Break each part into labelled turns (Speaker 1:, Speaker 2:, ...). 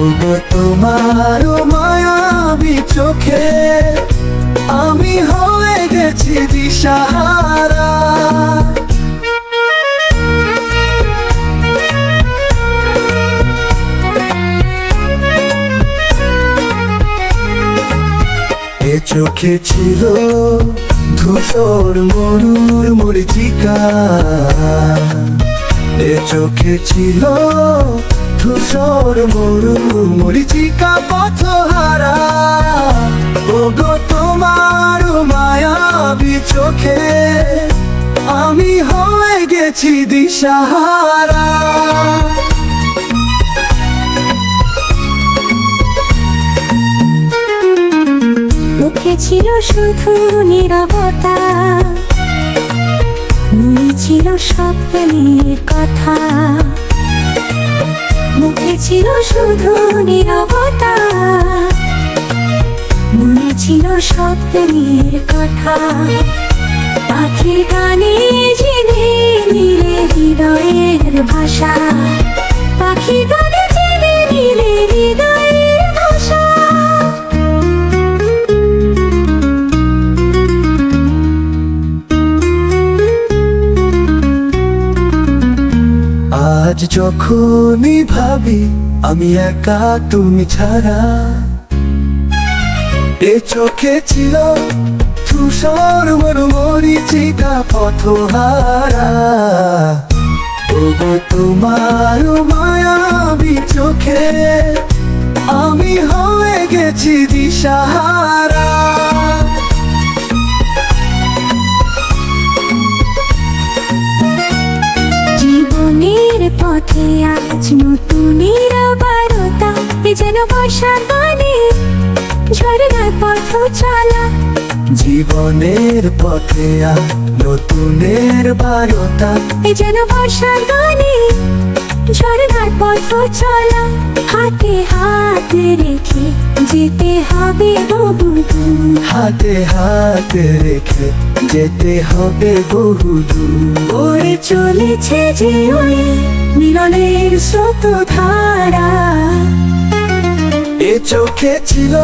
Speaker 1: ওগো তোমার মায়াবী চোখে। আমি হয়ে গেছি দিশাহারা। এ চোখে ছিল ধূসর মরুর মরিচিকা এ চোখে ছিল ধূসর মরুর মরিচিকা পথহারা। ও গো তোমার মায়াবী চোখে। আমি হয়ে গেছি দিশাহারা।
Speaker 2: মুখে ছিল শুধু নীরবতা ছিল স্বপ্নের কথা। মুখে ছিল শুধু নিরবতা। মনে ছিল স্বপ্নের কথা। পাখির গানে জেনে নিলে হৃদয়ের ভাষা। পাখি গানে
Speaker 1: আজ যখনই ভাবি আমি একা তুমি ছাড়া, এ চোখে ছিল ধূসর মরুমরিচিকা পথহারা। ওগো তোমার মায়াবী চোখে, আমি হয়ে গেছি দিশাহারা।
Speaker 2: পথে আজ নতুন বারতা এ যেন বর্ষার গানে ঝরনার পথ চলা।
Speaker 1: জীবনের পথে নতুনের বারতা
Speaker 2: এ যেন বর্ষার গানে ঝরনার পথ চলা। হাতে হাত রেখে যেতে হবে বহু
Speaker 1: হাতে হাতে রেখে যেতে হবে বহু দূর।
Speaker 2: ওরে চলেছে যে ওই মিলনের স্রোত ধারা
Speaker 1: এ চোখে ছিল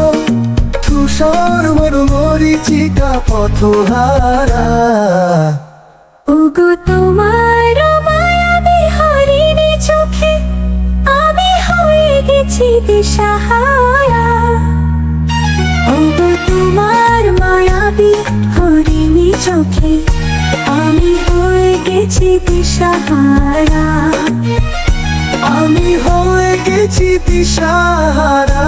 Speaker 1: ধূসর মরুমরিচিকা পথহারা
Speaker 2: ওগো তোমার মায়াবী হরিণী চোখে আমি হয়ে গেছি দিশাহারা ওগো তোমার মায়াবী হরিণী চোখে আমি হয়ে গেছি দিশাহারা
Speaker 1: আমি হয়ে গেছি দিশাহারা।